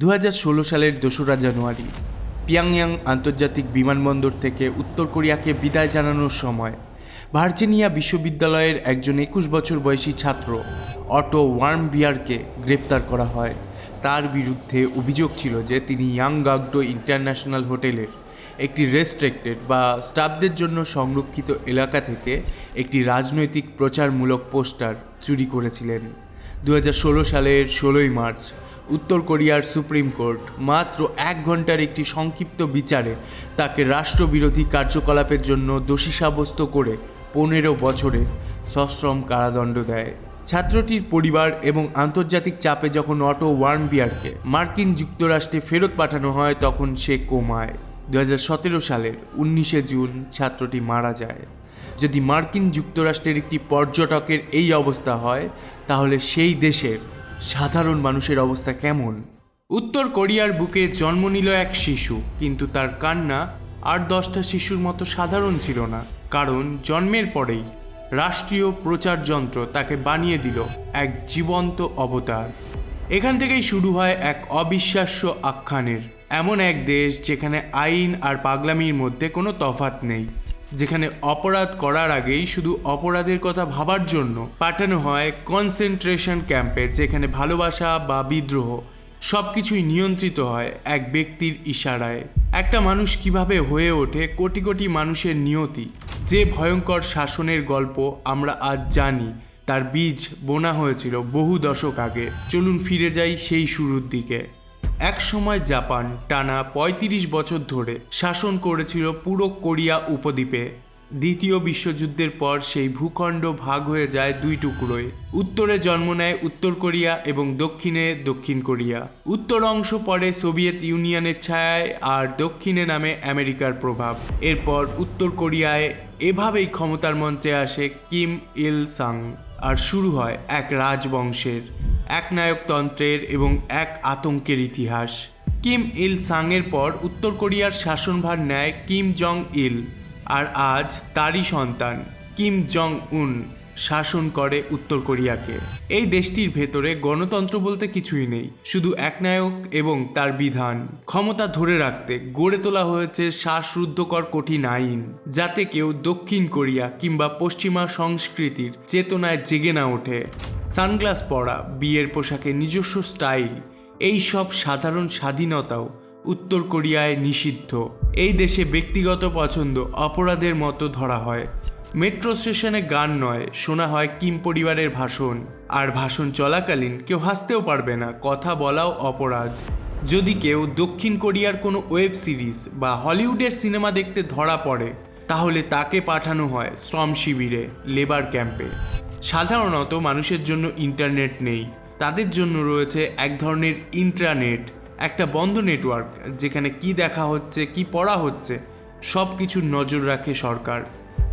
দু হাজার ষোলো সালের দোসরা জানুয়ারি, পিয়াংয়াং আন্তর্জাতিক বিমানবন্দর থেকে উত্তর কোরিয়াকে বিদায় জানানোর সময়, ভার্জিনিয়া বিশ্ববিদ্যালয়ের একজন একুশ বছর বয়সী ছাত্র অটো ওয়ার্ম বিয়ারকে গ্রেপ্তার করা হয়। তার বিরুদ্ধে অভিযোগ ছিল যে তিনি ইয়াংগাগডো ইন্টারন্যাশনাল হোটেলের একটি রেস্ট্রিক্টেড বা স্টাফদের জন্য সংরক্ষিত এলাকা থেকে একটি রাজনৈতিক প্রচারমূলক পোস্টার চুরি করেছিলেন। দু হাজার ষোলো সালের ষোলোই মার্চ, উত্তর কোরিয়ার সুপ্রিম কোর্ট মাত্র এক ঘণ্টার একটি সংক্ষিপ্ত বিচারে তাকে রাষ্ট্রবিরোধী কার্যকলাপের জন্য দোষী সাব্যস্ত করে পনেরো বছরে সশ্রম কারাদণ্ড দেয়। ছাত্রটির পরিবার এবং আন্তর্জাতিক চাপে যখন অটো ওয়ার্মবিয়ারকে মার্কিন যুক্তরাষ্ট্রে ফেরত পাঠানো হয়, তখন সে কোমায়। দু হাজার সতেরো সালের উনিশে জুন ছাত্রটি মারা যায়। যদি মার্কিন যুক্তরাষ্ট্রের একটি পর্যটকের এই অবস্থা হয়, তাহলে সেই দেশের সাধারণ মানুষের অবস্থা কেমন? উত্তর কোরিয়ার বুকে জন্ম নিল এক শিশু, কিন্তু তার কান্না আর দশটা শিশুর মতো সাধারণ ছিল না, কারণ জন্মের পরেই রাষ্ট্রীয় প্রচার যন্ত্র তাকে বানিয়ে দিল এক জীবন্ত অবতার। এখান থেকেই শুরু হয় এক অবিশ্বাস্য আখ্যানের। এমন এক দেশ যেখানে আইন আর পাগলামির মধ্যে কোনো তফাত নেই। যেখানে অপরাধ করার আগেই শুধু অপরাধের কথা ভাবার জন্য পাঠানো হয় কনসেন্ট্রেশন ক্যাম্পে যেখানে ভালোবাসা বা বিদ্রোহ সব কিছুই নিয়ন্ত্রিত হয় এক ব্যক্তির ইশারায়। একটা মানুষ কীভাবে হয়ে ওঠে কোটি কোটি মানুষের নিয়তি, যে ভয়ঙ্কর শাসনের গল্প আমরা আজ জানি, তার বীজ বোনা হয়েছিল বহু দশক আগে। চলুন ফিরে যাই সেই শুরুর দিকে। এক সময় জাপান টানা ৩৫ বছর ধরে শাসন করেছিল পুরো কোরিয়া উপদ্বীপে। দ্বিতীয় বিশ্বযুদ্ধের পর সেই ভূখণ্ড ভাগ হয়ে যায় দুই টুকরোয়। উত্তরে জন্ম নেয় উত্তর কোরিয়া এবং দক্ষিণে দক্ষিণ কোরিয়া। উত্তর অংশ পরে সোভিয়েত ইউনিয়নের ছায়ায় আর দক্ষিণে নামে আমেরিকার প্রভাব। এরপর উত্তর কোরিয়ায় এভাবেই ক্ষমতার মঞ্চে আসে কিম ইল সাং। আর শুরু হয় এক রাজবংশের। একনায়কতন্ত্রের এবং এক আতঙ্কের ইতিহাস। কিম ইল সাংয়ের পর উত্তর কোরিয়ার শাসনভার নেয় কিম জং ইল, আর আজ তারই সন্তান কিম জং উন শাসন করে উত্তর কোরিয়াকে। এই দেশটির ভেতরে গণতন্ত্র বলতে কিছুই নেই, শুধু একনায়ক এবং তার বিধান। ক্ষমতা ধরে রাখতে গড়ে তোলা হয়েছে শ্বাসরুদ্ধকর কঠিন আইন, যাতে কেউ দক্ষিণ কোরিয়া কিংবা পশ্চিমা সংস্কৃতির চেতনায় জেগে না ওঠে। সানগ্লাস পরা, বিয়ের পোশাকে নিজস্ব স্টাইল, এই সব সাধারণ স্বাধীনতাও উত্তর কোরিয়ায় নিষিদ্ধ। এই দেশে ব্যক্তিগত পছন্দ অপরাধের মতো ধরা হয়। মেট্রো স্টেশনে গান নয়, শোনা হয় কিম পরিবারের ভাষণ। আর ভাষণ চলাকালীন কেউ হাসতেও পারবে না, কথা বলাও অপরাধ। যদি কেউ দক্ষিণ কোরিয়ার কোনো ওয়েব সিরিজ বা হলিউডের সিনেমা দেখতে ধরা পড়ে, তাহলে তাকে পাঠানো হয় শ্রম শিবিরে, লেবার ক্যাম্পে। সাধারণত মানুষের জন্য ইন্টারনেট নেই। তাদের জন্য রয়েছে এক ধরনের ইন্ট্রানেট একটা বন্ধ নেটওয়ার্ক যেখানে কি দেখা হচ্ছে, কি পড়া হচ্ছে সব কিছুর নজর রাখে সরকার।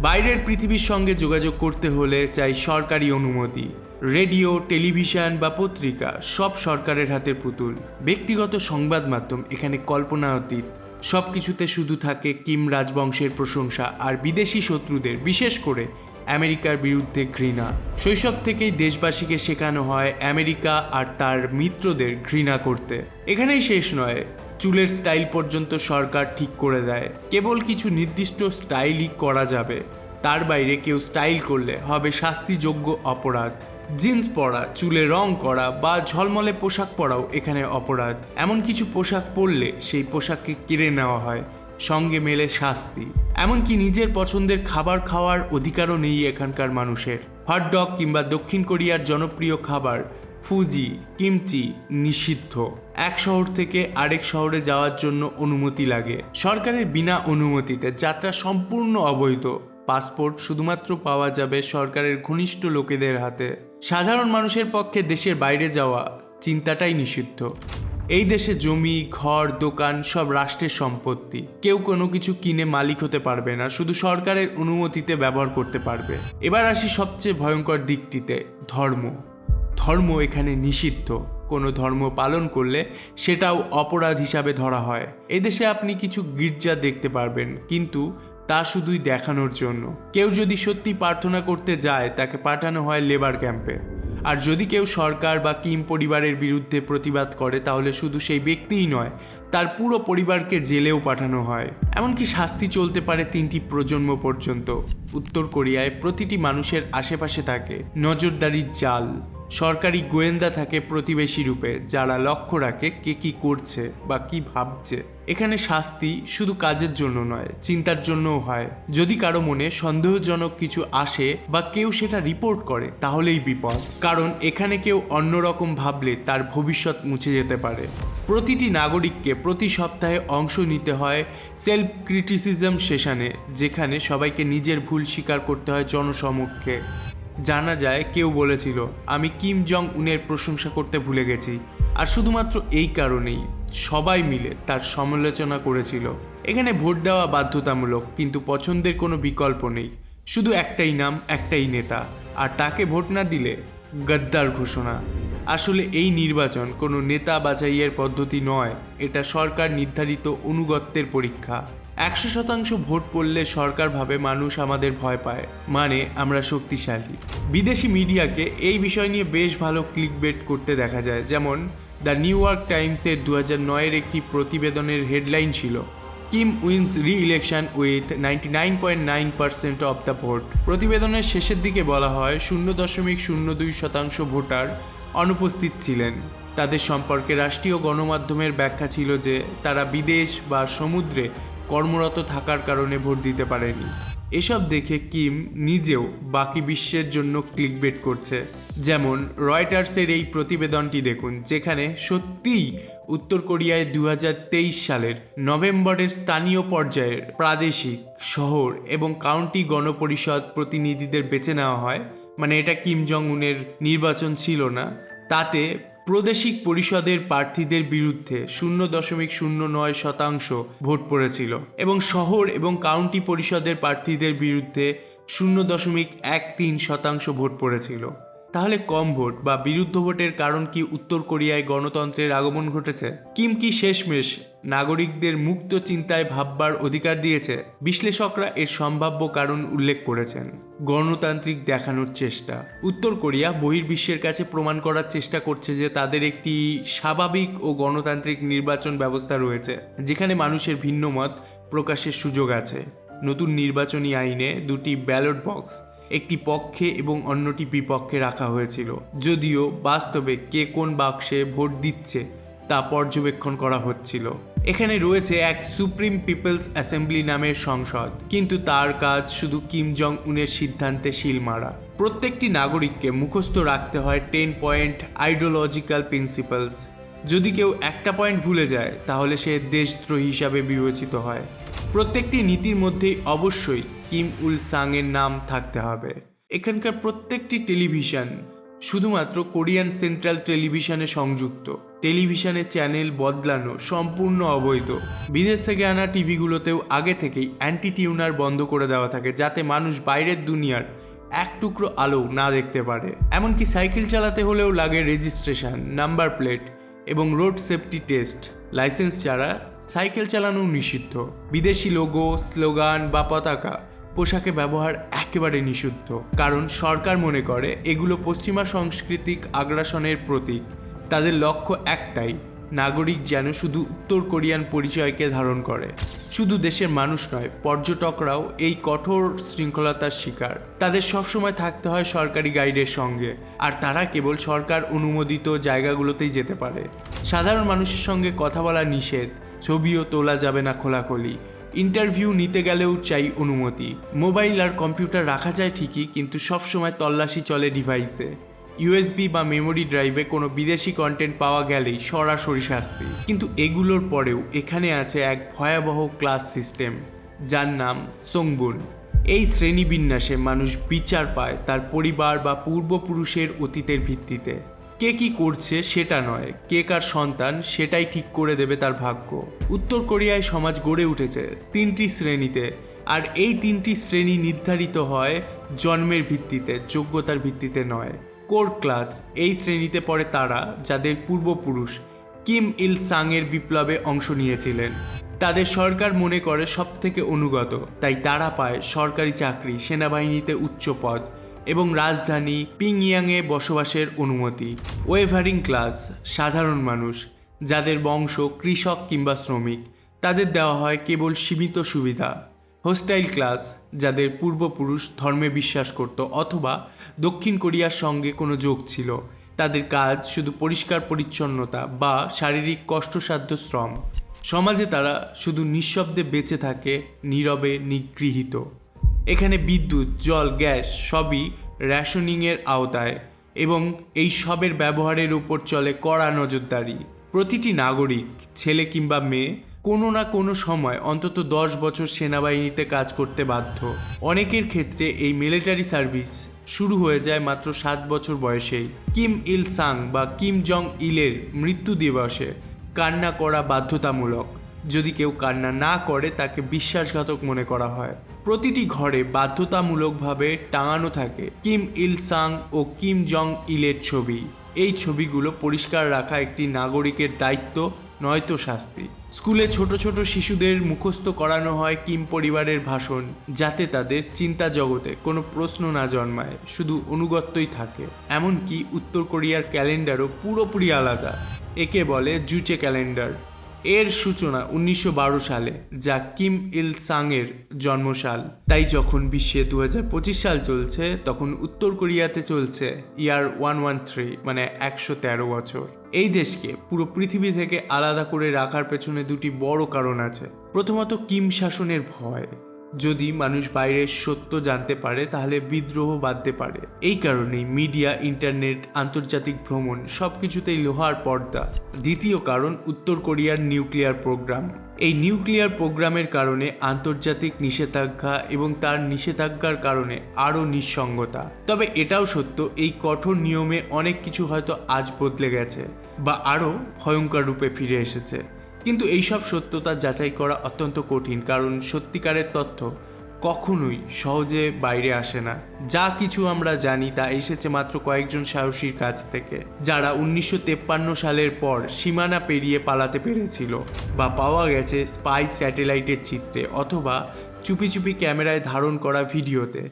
বাইরের পৃথিবীর সঙ্গে যোগাযোগ করতে হলে চাই সরকারি অনুমতি। রেডিও, টেলিভিশন বা পত্রিকা, সব সরকারের হাতে পুতুল। ব্যক্তিগত সংবাদ মাধ্যম, এখানে কল্পনাতীত সব কিছুতে শুধু থাকে কিম রাজবংশের প্রশংসা আর বিদেশি শত্রুদের, বিশেষ করে আমেরিকার বিরুদ্ধে ঘৃণা। শৈশব থেকেই দেশবাসীকে শেখানো হয় আমেরিকা আর তার মিত্রদের ঘৃণা করতে। এখানেই শেষ নয়, চুলের স্টাইল পর্যন্ত সরকার ঠিক করে দেয়। কেবল কিছু নির্দিষ্ট স্টাইলই করা যাবে। তার বাইরে কেউ স্টাইল করলে হবে শাস্তিযোগ্য অপরাধ। জিন্স পরা, চুলে রং করা বা ঝলমলে পোশাক পরাও এখানে অপরাধ। এমন কিছু পোশাক পরলে সেই পোশাককে কেড়ে নেওয়া হয়। সঙ্গে মেলে শাস্তি। এমনকি নিজের পছন্দের খাবার খাওয়ার অধিকারও নেই এখানকার মানুষের। হটডগ কিংবা দক্ষিণ কোরিয়ার জনপ্রিয় খাবার ফুজি, কিমচি নিষিদ্ধ। এক শহর থেকে আরেক শহরে যাওয়ার জন্য অনুমতি লাগে। সরকারের বিনা অনুমতিতে যাত্রা সম্পূর্ণ অবৈধ। পাসপোর্ট শুধুমাত্র পাওয়া যাবে সরকারের ঘনিষ্ঠ লোকেদের হাতে। সাধারণ মানুষের পক্ষে দেশের বাইরে যাওয়া চিন্তাটাই নিষিদ্ধ। এই দেশে জমি, ঘর, দোকান সব রাষ্ট্রের সম্পত্তি। কেউ কোনো কিছু কিনে মালিক হতে পারবে না, শুধু সরকারের অনুমতিতে ব্যবহার করতে পারবে। এবার আসি সবচেয়ে ভয়ঙ্কর দিকটিতে, ধর্ম। ধর্ম এখানে নিষিদ্ধ। কোনো ধর্ম পালন করলে সেটাও অপরাধ হিসাবে ধরা হয়। এদেশে আপনি কিছু গির্জা দেখতে পারবেন, কিন্তু তা শুধুই দেখানোর জন্য। কেউ যদি সত্যি প্রার্থনা করতে যায়, তাকে পাঠানো হয় লেবার ক্যাম্পে। আর যদি কেউ সরকার বা কিম পরিবারের বিরুদ্ধে প্রতিবাদ করে, তাহলে শুধু সেই ব্যক্তিই নয়, তার পুরো পরিবারকে জেলেও পাঠানো হয়। এমনকি শাস্তি চলতে পারে তিনটি প্রজন্ম পর্যন্ত। উত্তর কোরিয়ায় প্রতিটি মানুষের আশেপাশে থাকে নজরদারির জাল। সরকারি গোয়েন্দা থাকে প্রতিবেশী রূপে, যারা লক্ষ্য রাখে কে কি করছে বা কি ভাবছে। এখানে শাস্তি শুধু কাজের জন্য নয়, চিন্তার জন্যও হয়। যদি কারও মনে সন্দেহজনক কিছু আসে বা কেউ সেটা রিপোর্ট করে, তাহলেই বিপদ। কারণ এখানে কেউ অন্যরকম ভাবলে তার ভবিষ্যৎ মুছে যেতে পারে। প্রতিটি নাগরিককে প্রতি সপ্তাহে অংশ নিতে হয় সেলফ ক্রিটিসিজম সেশনে, যেখানে সবাইকে নিজের ভুল স্বীকার করতে হয় জনসমক্ষে। জানা যায় কেউ বলেছিল, আমি কিম জং উনের প্রশংসা করতে ভুলে গেছি। আর শুধুমাত্র এই কারণেই সবাই মিলে তার সমালোচনা করেছিল। এখানে ভোট দেওয়া বাধ্যতামূলক, কিন্তু পছন্দের কোনো বিকল্প নেই। শুধু একটাই নাম, একটাই নেতা, আর তাকে ভোট না দিলে গদ্দার ঘোষণা। আসলে এই নির্বাচন কোনো নেতা বাছাইয়ের পদ্ধতি নয়, এটা সরকার নির্ধারিত অনুগত্যের পরীক্ষা। একশো শতাংশ ভোট পড়লে সরকার ভাবে মানুষ আমাদের ভয় পায়। মানে আমরা শক্তিশালী। বিদেশি মিডিয়াকে এই বিষয় নিয়ে বেশ ভালো ক্লিক বেট করতে দেখা যায়। যেমন, দ্য নিউ ইয়র্ক টাইমসের দু হাজার নয়ের একটি প্রতিবেদনের হেডলাইন ছিল, Kim wins reelection with ninety nine point nine percent of the vote. প্রতিবেদনের শেষের দিকে বলা হয়, শূন্য দশমিক শূন্য দুই শতাংশ ভোটার অনুপস্থিত ছিলেন। তাদের সম্পর্কে রাষ্ট্রীয় গণমাধ্যমের ব্যাখ্যা ছিল যে, তারা বিদেশ বা সমুদ্রে কর্মরত থাকার কারণে ভোট দিতে পারেনি। এসব দেখে কিম নিজেও বাকি বিশ্বের জন্য ক্লিকবেট করছে। যেমন রয়টার্সের এই প্রতিবেদনটি দেখুন, যেখানে সত্যিই উত্তর কোরিয়ায় দু হাজার তেইশ সালের নভেম্বরের স্থানীয় পর্যায়ের প্রাদেশিক, শহর এবং কাউন্টি গণপরিষদ প্রতিনিধিদের বেছে নেওয়া হয়। মানে এটা কিম জং উনের নির্বাচন ছিল না। তাতে প্রাদেশিক পরিষদের প্রার্থীদের বিরুদ্ধে শূন্য দশমিক শূন্য নয় শতাংশ ভোট পড়েছিল এবং শহর এবং কাউন্টি পরিষদের প্রার্থীদের বিরুদ্ধে শূন্য দশমিক এক তিন শতাংশ ভোট পড়েছিল। তাহলে কম ভোট বা বিরুদ্ধ ভোটের কারণ কি উত্তর কোরিয়ায় গণতন্ত্রের আগমন ঘটেছে? কিম কি শেষমেশ নাগরিকদের মুক্ত চিন্তায় ভাববার অধিকার দিয়েছে। বিশ্লেষকরা এর সম্ভাব্য কারণ উল্লেখ করেছেন। গণতান্ত্রিক দেখানোর চেষ্টা। উত্তর কোরিয়া বহির্বিশ্বের কাছে প্রমাণ করার চেষ্টা করছে যে তাদের একটি স্বাভাবিক ও গণতান্ত্রিক নির্বাচন ব্যবস্থা রয়েছে, যেখানে মানুষের ভিন্ন মত প্রকাশের সুযোগ আছে। নতুন নির্বাচনী আইনে দুটি ব্যালট বক্স, একটি পক্ষে এবং অন্যটি বিপক্ষে রাখা হয়েছিল। যদিও বাস্তবে কে কোন বাক্সে ভোট দিচ্ছে তা পর্যবেক্ষণ করা হচ্ছিল। এখানে রয়েছে এক সুপ্রিম পিপলস অ্যাসেম্বলি নামের সংসদ। কিন্তু তার কাজ শুধু কিম জং উনের সিদ্ধান্তে শিল মারা। প্রত্যেকটি নাগরিককে মুখস্থ রাখতে হয় টেন পয়েন্ট আইডিওলজিক্যাল প্রিন্সিপালস। যদি কেউ একটা পয়েন্ট ভুলে যায়, তাহলে সে দেশদ্রোহী হিসাবে বিবেচিত হয়। প্রত্যেকটি নীতির মধ্যেই অবশ্যই কিম উল সাংয়ের নাম থাকতে হবে। এখানকার প্রত্যেকটি টেলিভিশন শুধুমাত্র কোরিয়ান সেন্ট্রাল টেলিভিশনে সংযুক্ত। টেলিভিশনের চ্যানেল বদলানো সম্পূর্ণ অবৈধ। বিদেশ থেকে আনা টিভিগুলোতেও আগে থেকেই অ্যান্টি টিউনার বন্ধ করে দেওয়া থাকে যাতে মানুষ বাইরের দুনিয়ার এক টুকরো আলো না দেখতে পারে। এমনকি সাইকেল চালাতে হলেও লাগে রেজিস্ট্রেশন, নাম্বার প্লেট এবং রোড সেফটি টেস্ট। লাইসেন্স ছাড়া সাইকেল চালানো নিষিদ্ধ। বিদেশি লোগো, স্লোগান বা পতাকা পোশাকে ব্যবহার একেবারে নিষিদ্ধ, কারণ সরকার মনে করে এগুলো পশ্চিমা সাংস্কৃতিক আগ্রাসনের প্রতীক। তাদের লক্ষ্য একটাই, নাগরিক যেন শুধু উত্তর কোরিয়ান পরিচয়কে ধারণ করে। শুধু দেশের মানুষ নয়, পর্যটকরাও এই কঠোর শৃঙ্খলতার শিকার। তাদের সবসময় থাকতে হয় সরকারি গাইডের সঙ্গে, আর তারা কেবল সরকার অনুমোদিত জায়গাগুলোতেই যেতে পারে। সাধারণ মানুষের সঙ্গে কথা বলা নিষেধ, ছবিও তোলা যাবে না খোলাখুলি। ইন্টারভিউ নিতে গেলেও চাই অনুমতি। মোবাইল আর কম্পিউটার রাখা যায় ঠিকই, কিন্তু সবসময় তল্লাশি চলে ডিভাইসে। ইউএসবি বা মেমোরি ড্রাইভে কোনো বিদেশি কন্টেন্ট পাওয়া গেলেই সরাসরি শাস্তি। কিন্তু এগুলোর পরেও এখানে আছে এক ভয়াবহ ক্লাস সিস্টেম যার নাম সোংবুন এই শ্রেণীবিন্যাসে মানুষ বিচার পায় তার পরিবার বা পূর্বপুরুষের অতীতের ভিত্তিতে। কে কি করছে সেটা নয়, কে কার সন্তান সেটাই ঠিক করে দেবে তার ভাগ্য। উত্তর কোরিয়ায় সমাজ গড়ে উঠেছে তিনটি শ্রেণীতে, আর এই তিনটি শ্রেণি নির্ধারিত হয় জন্মের ভিত্তিতে, যোগ্যতার ভিত্তিতে নয়। কোর ক্লাস, এই শ্রেণীতে পড়ে তারা, যাদের পূর্বপুরুষ কিম ইল সাংয়ের বিপ্লবে অংশ নিয়েছিলেন। তাদের সরকার মনে করে সব থেকে অনুগত, তাই তারা পায় সরকারি চাকরি, সেনাবাহিনীতে উচ্চ পদ। এবং রাজধানী পিংয়াংয়ে বসবাসের অনুমতি। ওয়েভারিং ক্লাস, সাধারণ মানুষ, যাদের বংশ কৃষক কিংবা শ্রমিক, তাদের দেওয়া হয় কেবল সীমিত সুবিধা। হোস্টাইল ক্লাস, যাদের পূর্বপুরুষ ধর্মে বিশ্বাস করত অথবা দক্ষিণ কোরিয়ার সঙ্গে কোনো যোগ ছিল, তাদের কাজ শুধু পরিষ্কার পরিচ্ছন্নতা বা শারীরিক কষ্টসাধ্য শ্রম। সমাজে তারা শুধু নিঃশব্দে বেঁচে থাকে, নীরবে নিগৃহীত। এখানে বিদ্যুৎ, জল, গ্যাস সবই রেশনিংয়ের আওতায় এবং এই সবের ব্যবহারের উপর চলে কড়া নজরদারি। প্রতিটি নাগরিক, ছেলে কিংবা মেয়ে, কোনো না কোনো সময় অন্তত দশ বছর সেনাবাহিনীতে কাজ করতে বাধ্য। অনেকের ক্ষেত্রে এই মিলিটারি সার্ভিস শুরু হয়ে যায় মাত্র সাত বছর বয়সেই। কিম ইল সাং বা কিম জং ইলের মৃত্যু দিবসে কান্না করা বাধ্যতামূলক। যদি কেউ কান্না না করে, তাকে বিশ্বাসঘাতক মনে করা হয়। প্রতিটি ঘরে বাধ্যতামূলকভাবে টাঙানো থাকে কিম ইল সাং ও কিম জং ইলের ছবি। এই ছবিগুলো পরিষ্কার রাখা একটি নাগরিকের দায়িত্ব, নয়তো শাস্তি। স্কুলে ছোট ছোট শিশুদের মুখস্থ করানো হয় কিম পরিবারের ভাষণ, যাতে তাদের চিন্তা জগতে কোনো প্রশ্ন না জন্মায়, শুধু অনুগত্যই থাকে। এমনকি উত্তর কোরিয়ার ক্যালেন্ডারও পুরোপুরি আলাদা। একে বলে জুচে ক্যালেন্ডার। এর সূচনা উনিশশো বারো সালে যা কিম ইল সাংয়ের জন্মসাল। তাই যখন বিশ্বে দু হাজার পঁচিশ সাল চলছে, তখন উত্তর কোরিয়াতে চলছে ইয়ার ওয়ান ওয়ান থ্রি মানে একশো তেরো বছর। এই দেশকে পুরো পৃথিবী থেকে আলাদা করে রাখার পেছনে দুটি বড় কারণ আছে। প্রথমত কিম শাসনের ভয়। যদি মানুষ বাইরের সত্য জানতে পারে, তাহলে বিদ্রোহ বাঁধতে পারে। এই কারণেই মিডিয়া, ইন্টারনেট, আন্তর্জাতিক ভ্রমণ সব কিছুতেই লোহার পর্দা। দ্বিতীয় কারণ, উত্তর কোরিয়ার নিউক্লিয়ার প্রোগ্রাম। এই নিউক্লিয়ার প্রোগ্রামের কারণে আন্তর্জাতিক নিষেধাজ্ঞা এবং তার নিষেধাজ্ঞার কারণে আরও নিঃসঙ্গতা। তবে এটাও সত্য, এই কঠোর নিয়মে অনেক কিছু হয়তো আজ বদলে গেছে বা আরও ভয়ঙ্কর রূপে ফিরে এসেছে। কিন্তু এইসব সত্যতা যাচাই করা অত্যন্ত কঠিন, কারণ সত্যিকারের তথ্য কখনোই সহজে বাইরে আসে না। যা কিছু আমরা জানি তা এসেছে মাত্র কয়েকজন সাহসীর কাছ থেকে, যারা উনিশশো সালের পর সীমানা পেরিয়ে পালাতে পেরেছিল বা পাওয়া গেছে স্পাই স্যাটেলাইটের চিত্রে অথবা চুপি চুপি ক্যামেরায় ধারণ করা ভিডিওতে,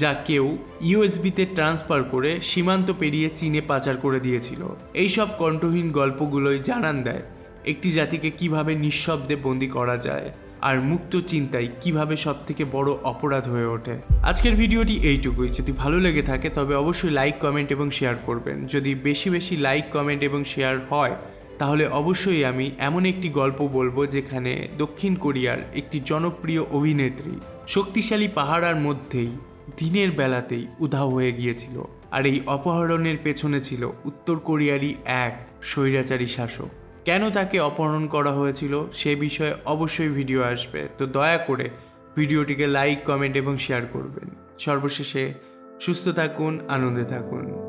যা কেউ ইউএসবিতে ট্রান্সফার করে সীমান্ত পেরিয়ে চীনে পাচার করে দিয়েছিল। এইসব কণ্ঠহীন গল্পগুলোই জানান দেয় একটি জাতিকে কীভাবে নিঃশব্দে বন্দি করা যায় আর মুক্ত চিন্তাই কীভাবে সব থেকে বড় অপরাধ হয়ে ওঠে। আজকের ভিডিওটি এইটুকুই। যদি ভালো লেগে থাকে, তবে অবশ্যই লাইক, কমেন্ট এবং শেয়ার করবেন। যদি বেশি বেশি লাইক, কমেন্ট এবং শেয়ার হয়, তাহলে অবশ্যই আমি এমন একটি গল্প বলব যেখানে দক্ষিণ কোরিয়ার একটি জনপ্রিয় অভিনেত্রী শক্তিশালী পাহাড়ার মধ্যেই দিনের বেলাতেই উধাও হয়ে গিয়েছিল। আর এই অপহরণের পেছনে ছিল উত্তর কোরিয়ারই এক স্বৈরাচারী শাসক। কেন তাকে অপহরণ করা হয়েছিল সে বিষয়ে অবশ্যই ভিডিও আসবে। তো দয়া করে ভিডিওটিকে লাইক, কমেন্ট এবং শেয়ার করবেন। সর্বশেষে সুস্থ থাকুন, আনন্দে থাকুন।